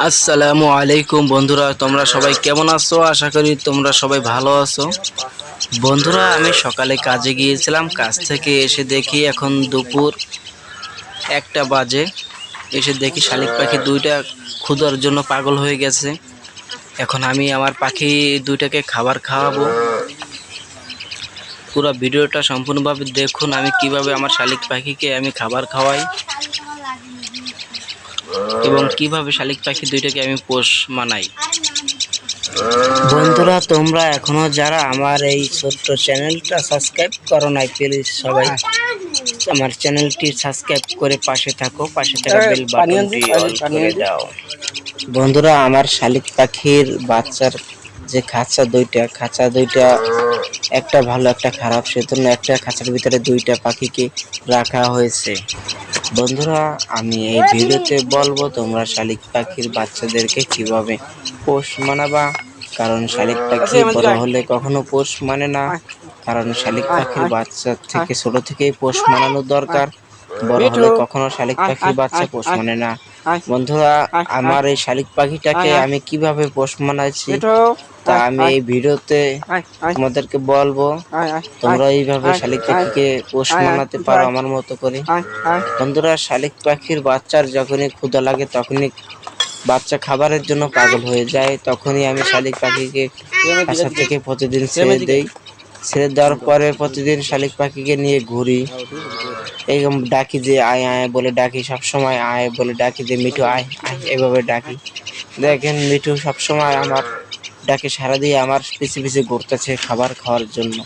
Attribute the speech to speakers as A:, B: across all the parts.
A: আসসালামু আলাইকুম বন্ধুরা, তোমরা সবাই কেমন আছো? আশা করি তোমরা সবাই ভালো আছো। বন্ধুরা, আমি সকালে কাজে গিয়েছিলাম, কাজ থেকে এসে দেখি এখন দুপুর একটা বাজে। এসে দেখি শালিক পাখি দুইটা ক্ষুধার জন্য পাগল হয়ে গেছে। এখন আমি আমার পাখি দুইটাকে খাবার খাওয়াবো। পুরো ভিডিওটা সম্পূর্ণভাবে দেখুন, আমি কীভাবে আমার শালিক পাখিকে আমি খাবার খাওয়াই। এবং কীভাবে শালিক পাখি দুইটাকে আমি পোষ মানাই? বন্ধুরা তোমরা এখনও যারা আমার এই ছোট্ট চ্যানেলটা সাবস্ক্রাইব করো নাই প্লিজ সবাই আমার চ্যানেলটি সাবস্ক্রাইব করে পাশে থাকো পাশে থাকা বেল বাটনটি অল করে দাও। বন্ধুরা আমার শালিক পাখির বাচ্চার যে খাঁচা দুইটা খাঁচা দুইটা একটা ভালো একটা খারাপ সেজন্য একটা খাঁচার ভিতরে দুইটা পাখিকে রাখা হয়েছে। বন্ধুরা আমি এই ভিডিওতে বলব তোমরা শালিক পাখির বাচ্চাদেরকে কীভাবে পোষ মানাবা। কারণ শালিক পাখি বড় হলে কখনো পোষ মানে না। কারণ শালিক পাখির বাচ্চা থেকে ছোট থেকেই পোষ মানানো দরকার। বড় হলে কখনো শালিক পাখির বাচ্চা পোষ মানে না। বন্ধুরা আমার এই শালিক পাখিটাকে আমি কীভাবে পোষ মানাইছি তা আমি এই ভিডিওতে তোমাদেরকে বলব। তোমরা এইভাবে শালিক পাখিকে পোষ মানাতে পারো আমার মতো করে। বন্ধুরা শালিক পাখির বাচ্চার যখনই ক্ষুধা লাগে তখনই বাচ্চা খাবারের জন্য পাগল হয়ে যায়। তখনই আমি শালিক পাখিকে খাঁচা থেকে প্রতিদিন ছেড়ে দেই। ছেড়ে দেওয়ার পরে প্রতিদিন শালিক পাখিকে নিয়ে ঘুরি। এইরকম ডাকি যে আয় আয় বলে ডাকি, সবসময় আয় বলে ডাকি যে, মিঠু আয় আয়। এভাবে ডাকি। দেখেন মিঠু সবসময় আমার ডাকে সারা দিয়ে আমার পিছে পিছে ঘুরতেছে খাবার খাওয়ার জন্য।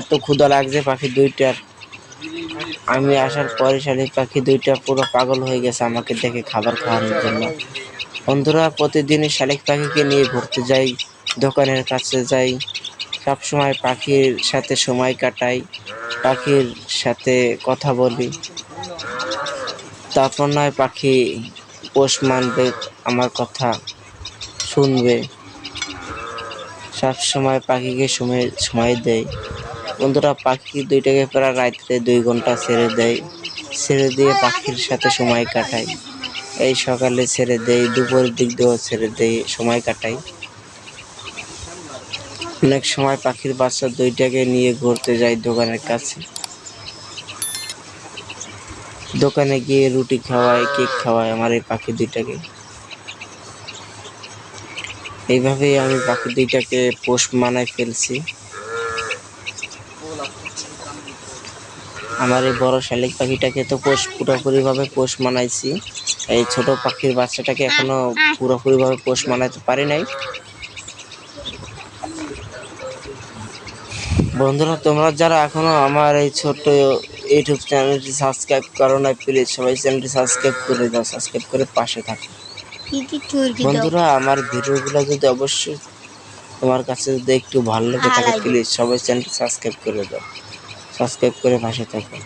A: এত ক্ষুধা লাগছে পাখি দুইটার। আমি আসার পরে শালিক পাখি দুইটা পুরো পাগল হয়ে গেছে আমাকে দেখে খাবার খাওয়ানোর জন্য। বন্ধুরা, প্রতিদিনই শালিক পাখিকে নিয়ে ঘুরতে যাই, দোকানের কাছে যাই। সব সময় পাখির সাথে সময় কাটাই, পাখির সাথে কথা বলি। তারপর নয় পাখি পোষ মানবে, আমার কথা শুনবে। সব সময় পাখিকে সময় সময় দেয় বন্ধুরা, পাখি দুইটাকে প্রায় রাত্রে দুই ঘণ্টা ছেড়ে দেয় ছেড়ে দিয়ে পাখির সাথে সময় কাটাই। এই সকালে ছেড়ে দেই, দুপুরের দিক দিয়েও ছেড়ে দেই, সময় কাটাই। অনেক সময় পাখির বাচ্চা দুইটাকে নিয়ে ঘুরতে যাই দোকানের কাছে। দোকানে গিয়ে রুটি খাওয়াই কেক খাওয়াই আমার এই পাখি দুইটাকে। এইভাবেই আমি পাখি দুইটাকে পোষ মানায় ফেলছি। আমার এই বড় শালিক পাখিটাকে তো পোষ পুরোপুরিভাবে পোষ মানাইছি। এই ছোট পাখির বাচ্চাটাকে এখনও পুরোপুরিভাবে পোষ মানাতে পারি নাই। বন্ধুরা তোমরা যারা এখনও আমার এই ছোট্ট ইউটিউব চ্যানেলটি সাবস্ক্রাইব করো না প্লিজ সবাই চ্যানেলটি সাবস্ক্রাইব করে দাও সাবস্ক্রাইব করে পাশে থাকো। বন্ধুরা আমার ভিডিওগুলো যদি অবশ্যই তোমার কাছে যদি একটু ভালো লেগে থাকে প্লিজ সবাই চ্যানেলটি সাবস্ক্রাইব করে দাও। সাবস্ক্রাইব করে পাশে থাকো।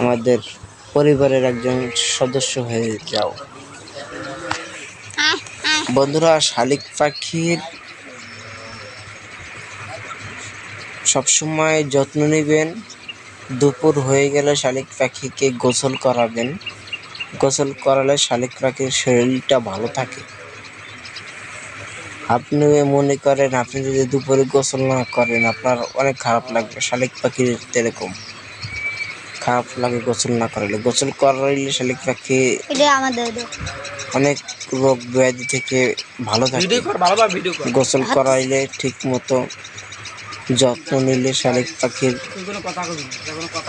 A: আমাদের পরিবারের একজন সদস্য হয়ে যাও। বন্ধুরা শালিক পাখির সবসময় যত্ন নেবেন। দুপুর হয়ে গেলে শালিক পাখিকে গোসল করাবেন। গোসল করালে শালিক পাখির শরীরটা ভালো থাকে। আপনি মনে করেন আপনি যদি দুপুরে গোসল না করেন আপনার অনেক খারাপ লাগবে। শালিক পাখির এরকম খারাপ লাগে গোসল না করালে। গোসল করাইলে শালিক পাখি
B: এটা আমাদের দাও।
A: অনেক রোগ ব্যাধি থেকে ভালো থাকে।
C: ভিডিও কর ভালো ভিডিও কর।
A: গোসল করাইলে ঠিক মতো যত্ন নিলে শালিক পাখির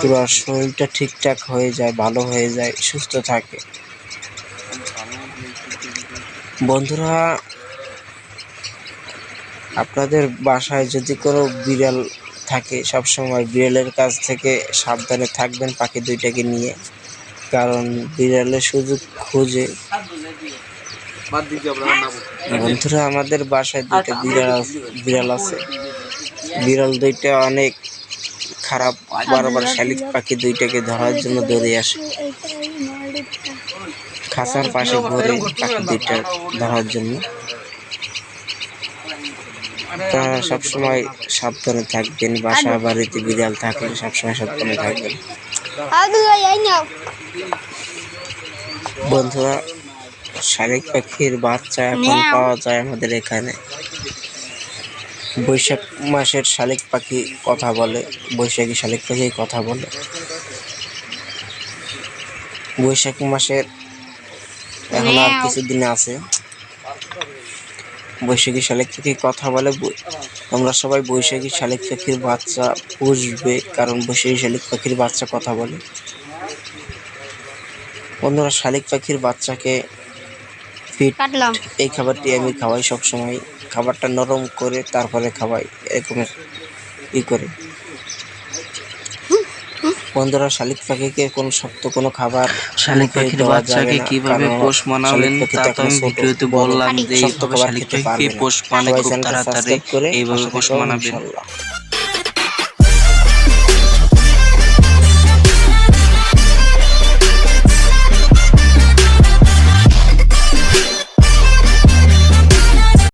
A: পুরো শরীরটা ঠিকঠাক হয়ে যায় ভালো হয়ে যায় সুস্থ থাকে। বন্ধুরা আপনাদের বাসায় যদি কোনো বিড়াল থাকে সব সময় বিড়ালের কাছ থেকে সাবধানে থাকবেন পাখি দুইটাকে নিয়ে। কারণ বিড়ালের সুযোগ খুঁজে বন্ধুরা আমাদের বাসায় দুইটা বিড়াল আছে- বিড়াল আছে। বিড়াল দুইটা অনেক খারাপ বারবার শালিক পাখি দুইটাকে ধরার জন্য দৌড়ে আসে। খাঁচার পাশে ঘুরে পাখি দুইটা ধরার জন্য। আপনারা সবসময় সাবধানে থাকবেন বাসা বাড়িতে বিড়াল থাকলে সবসময় সাবধানে থাকবেন। বন্ধুরা শালিক পাখির বাচ্চা এখন পাওয়া যায় আমাদের এখানে। বৈশাখ মাসের শালিক পাখি কথা বলে বৈশাখী শালিক পাখি কথা বলে। বৈশাখ মাসের এখন আর কিছুদিন আছে। বৈশাখী শালিক পাখি কথা বলে আমরা সবাই বৈশাখী শালিক পাখির বাচ্চা পুষবে কারণ বৈশাখী শালিক পাখির বাচ্চা কথা বলে। বন্ধুরা শালিক পাখির বাচ্চাকে ফিট এই খাবারটি আমি খাওয়াই সব সময় খাবারটা নরম করে তারপরে খাওয়াই এরকম ই করে। বন্ধুরা শালিক পাখিকে কোন শক্ত কোনো খাবার
D: শালিক পাখির বাচ্চাকে কীভাবে পোষ মানাবেন তা
A: তো
D: আমি ভিডিওতে বললাম যে শালিক পাখিকে পোষ মানে খুব তাড়াতাড়ি এইভাবে পোষ মানাবেন।